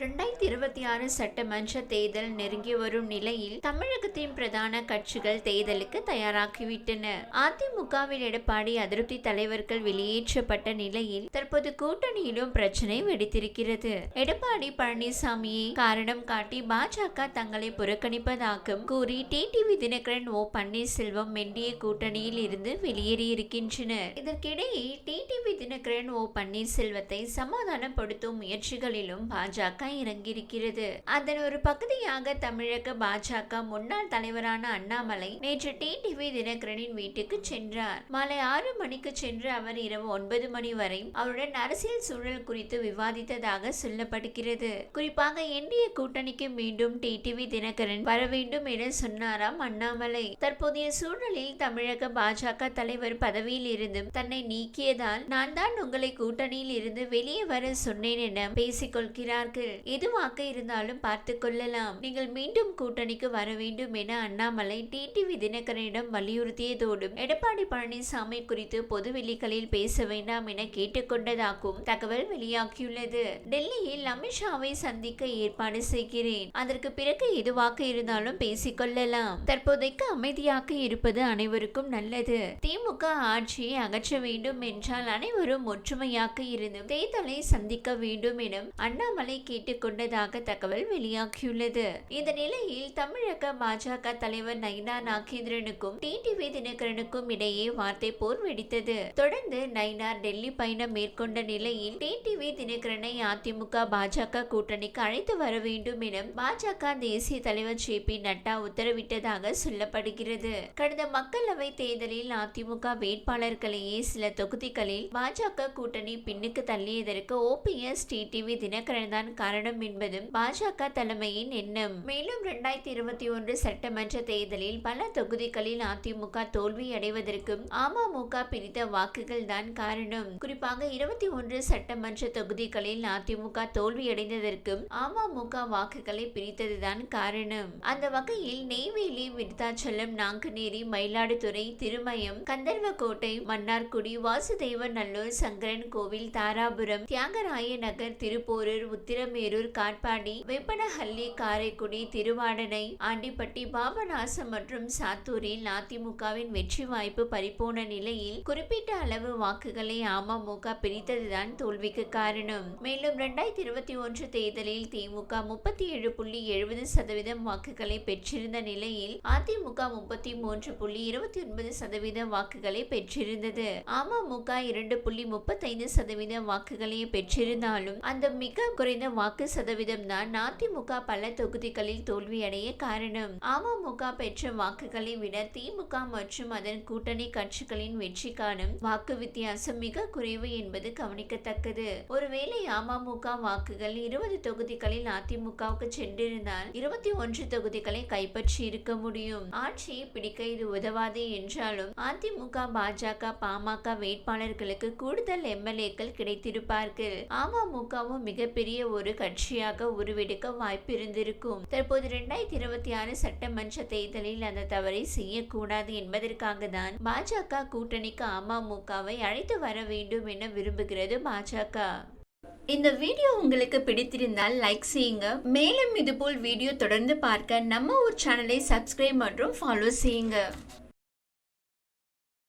ரெண்டாயிரத்தி இருபத்தி ஆறு சட்டமன்ற தேர்தல் நெருங்கி வரும் நிலையில் தமிழகத்தின் பிரதான கட்சிகள் தேர்தலுக்கு தயாராகிவிட்டன. அதிமுகவில் எடப்பாடி அதிருப்தி தலைவர்கள் வெளியேற்றப்பட்ட நிலையில் தற்போது கூட்டணியிலும் பிரச்சனை வெடித்திருக்கிறது. எடப்பாடி பழனிசாமியை காரணம் காட்டி பாஜக தங்களை புறக்கணிப்பதாகவும் கூறி டிடிவி தினகரன் ஓ பன்னீர்செல்வம் மெண்டிய கூட்டணியில் இருந்து வெளியேறியிருக்கின்றனர். இதற்கிடையே டிடிவி தினகரன் ஓ பன்னீர்செல்வத்தை சமாதானப்படுத்தும் முயற்சிகளிலும் பாஜக இறங்கியிருக்கிறது. அதன் ஒரு பகுதியாக தமிழக பாஜக முன்னாள் தலைவரான அண்ணாமலை நேற்று டிடிவி தினகரனின் வீட்டுக்கு சென்றார். மாலை ஆறு மணிக்கு சென்று அவர் இரவு ஒன்பது மணி வரை அவருடன் அரசியல் சூழல் குறித்து விவாதித்ததாக சொல்லப்படுகிறது. குறிப்பாக என்டிஏ கூட்டணிக்கு மீண்டும் டிடிவி தினகரன் வர வேண்டும் என சொன்னாராம் அண்ணாமலை. தற்போதைய சூழலில் தமிழக பாஜக தலைவர் பதவியில் இருந்தும் தன்னை நீக்கியதால் நான் தான் உங்களை கூட்டணியில் இருந்து வெளியே வர சொன்னேன் என பேசிக்கொள்கிறார்கள் எதுவாக இருந்தாலும் பார்த்து கொள்ளலாம். நீங்கள் மீண்டும் கூட்டணிக்கு வர வேண்டும் என அண்ணாமலை டிடிவி தினகரனிடம் வலியுறுத்தியதோடு எடப்பாடி பழனிசாமி குறித்து பொதுவெளிகளில் பேச வேண்டாம் என கேட்டுக்கொண்டதாகவும் தகவல் வெளியாகியுள்ளது. டெல்லியில் அமித்ஷாவை சந்திக்க ஏற்பாடு செய்கிறேன். அதற்கு பிறகு எதுவாக இருந்தாலும் பேசிக்கொள்ளலாம் தற்போதைக்கு அமைதியாக இருப்பது அனைவருக்கும் நல்லது. திமுக ஆட்சியை அகற்ற வேண்டும் என்றால் அனைவரும் ஒற்றுமையாக இருந்து தேர்தலை சந்திக்க வேண்டும் எனும் அண்ணாமலை கேட்டுக்கொண்டதாக தகவல் வெளியாகியுள்ளது. இந்த நிலையில் தமிழக பாஜக தலைவர் நயினா நாகேந்திரனுக்கும் டிடிவி தினகரனுக்கும் இடையே வார்த்தை போர் வெடித்தது. தொடர்ந்து நயினார் டெல்லி பயணம் மேற்கொண்ட நிலையில் டிடிவி தினகரனை அதிமுக பாஜக கூட்டணிக்கு அழைத்து வர வேண்டும் என பாஜக தேசிய தலைவர் ஜே பி நட்டா உத்தரவிட்டதாக சொல்லப்படுகிறது. கடந்த மக்களவை தேர்தலில் அதிமுக வேட்பாளர்களையே சில தொகுதிகளில் பாஜக கூட்டணி பின்னுக்கு தள்ளியதற்கு ஓபிஎஸ் டிடிவி தினகரன் தான் காரணம் என்பதும் பாஜக தலைமையின் எண்ணம். மேலும் இரண்டாயிரத்தி இருபத்தி ஒன்று சட்டமன்ற தேர்தலில் பல தொகுதிகளில் அதிமுக தோல்வி அடைவதற்கும் அமமுக பிரித்த வாக்குகள் தான் காரணம். குறிப்பாக இருபத்தி ஒன்று சட்டமன்ற தொகுதிகளில் அதிமுக தோல்வியடைந்ததற்கும் அமமுக வாக்குகளை பிரித்ததுதான் காரணம். அந்த வகையில் நெய்வேலி விருத்தாச்சலம் நாங்குநேரி மயிலாடுதுறை திருமயம் கந்தர்வக்கோட்டை மன்னார்குடி வாசுதேவ நல்லூர் சங்கரன் கோவில் தாராபுரம் தியாகராய நகர் திருப்போரூர் திருவேரூர் காட்பாடி வெப்பனஹள்ளி காரைக்குடி திருவாடனை ஆண்டிப்பட்டி பாபநாசம் மற்றும் சாத்தூரில் அதிமுகவின் வெற்றி வாய்ப்பு பறிபோன நிலையில் குறிப்பிட்ட அளவு வாக்குகளை அமமுக பிரித்ததுதான் தோல்விக்கு காரணம். மேலும் இரண்டாயிரத்தி இருபத்தி ஒன்று தேர்தலில் திமுக முப்பத்தி ஏழு புள்ளி எழுபது சதவீதம் வாக்குகளை பெற்றிருந்த நிலையில் அதிமுக முப்பத்தி மூன்று புள்ளி இருபத்தி ஒன்பது சதவீத வாக்குகளை பெற்றிருந்தது. அமமுக இரண்டு புள்ளி முப்பத்தைந்து சதவீத வாக்குகளை பெற்றிருந்தாலும் அந்த மிக குறைந்த வாக்கு வாக்கு சதவீதம் தான் அதிமுக பல தொகுதிகளில் தோல்வியடைய காரணம். அமமுக பெற்ற வாக்குகளை விட திமுக மற்றும் அதன் கூட்டணி கட்சிகளின் வெற்றி காணும் வாக்கு வித்தியாசம் மிக குறைவு என்பது கவனிக்கத்தக்கது. ஒருவேளை அமமுக வாக்குகள் இருபது தொகுதிகளில் அதிமுகவுக்கு சென்றிருந்தால் இருபத்தி ஒன்று தொகுதிகளை கைப்பற்றி இருக்க முடியும். ஆட்சியை பிடிக்க இது உதவாது என்றாலும் அதிமுக பாஜக பாமக வேட்பாளர்களுக்கு கூடுதல் எம்எல்ஏக்கள் கிடைத்திருப்பார்கள். அமமுகவும் மிகப்பெரிய ஒரு கட்சியாக உருவெடுக்க வாய்ப்பு இருந்திருக்கும் தற்போது இரண்டாயிரத்தி இருபத்தி ஆறு சட்டமன்ற தேர்தலில் அந்த தவறை செய்யக்கூடாது என்பதற்காக தான் பாஜக கூட்டணிக்கு அமமுகவை அழைத்து வர வேண்டும் என விரும்புகிறது பாஜக. இந்த வீடியோ உங்களுக்கு பிடித்திருந்தால் லைக் செய்யுங்க. மேலும் இதுபோல் வீடியோ தொடர்ந்து பார்க்க நம்ம ஒரு சேனலை சப்ஸ்கிரைப் மற்றும் ஃபாலோ செய்யுங்க.